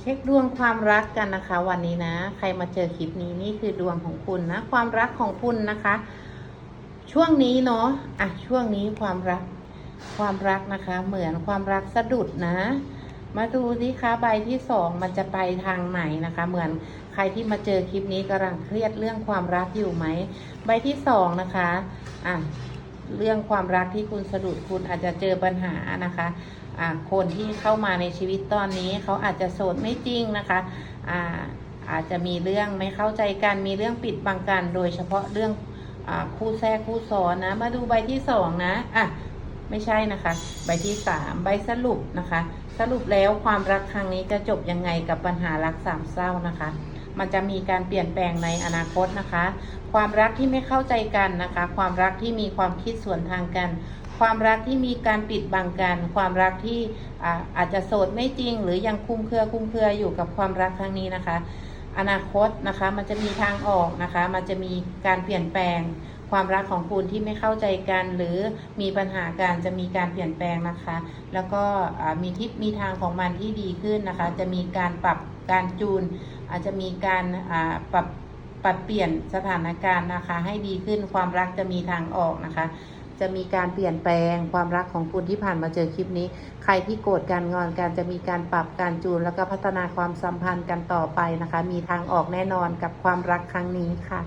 เช็คดวงความรักกันนะคะ วันนี้นะ ใครมาเจอคลิปนี้นี่คือดวงของคุณนะ ความรักของคุณนะคะ ช่วงนี้เนาะอะช่วงนี้ความรักความรักนะคะ เหมือนความรักสะดุดนะ มาดูสิคะใบที่สองมันจะไปทางไหนนะคะ เหมือนใครที่มาเจอคลิปนี้กำลังเครียดเรื่องความรักอยู่ไหมใบที่สองนะคะอะ เรื่องความรักที่คุณสะดุดคุณอาจจะเจอปัญหานะคะะคนที่เข้ามาในชีวิตตอนนี้เขาอาจจะโสดไม่จริงนะคะอาอาจจะมีเรื่องไม่เข้าใจกันมีเรื่องปิดบังกันโดยเฉพาะเรื่องอคู่แทรกคู่ซ้อนนะมาดูใบที่สองนะอะไม่ใช่นะคะ ใบที่สามใบสรุปนะคะ สรุปแล้วความรักครั้งนี้จะจบยังไงกับปัญหารักสามเศร้านะคะ มันจะมีการเปลี่ยนแปลงในอนาคตนะคะ ความรักที่ไม่เข้าใจกันนะคะ ความรักที่มีความคิดสวนทางกัน ความรักที่มีการปิดบังกัน ความรักที่อาอาจจะโสดไม่จริง หรือยังคุ้มเครือคุ้มเครืออยู่กับความรักครั้งนี้นะคะ อนาคตนะคะมันจะมีทางออกนะคะ มันจะมีการเปลี่ยนแปลง ความรักของคุณที่ไม่เข้าใจกันหรือมีปัญหาการจะมีการเปลี่ยนแปลงนะคะ แล้วก็มีทิศมีทางของมันที่ดีขึ้นนะคะ จะมีการปรับการจูน อาจจะมีการปรับปรับเปลี่ยนสถานการณ์นะคะ ให้ดีขึ้นความรักจะมีทางออกนะคะ จะมีการเปลี่ยนแปลงความรักของคุณที่ผ่านมาเจอคลิปนี้ ใครที่โกรธกันงอนกันจะมีการปรับการจูน แล้วก็พัฒนาความสัมพันธ์กันต่อไปนะคะ มีทางออกแน่นอนกับความรักครั้งนี้ค่ะ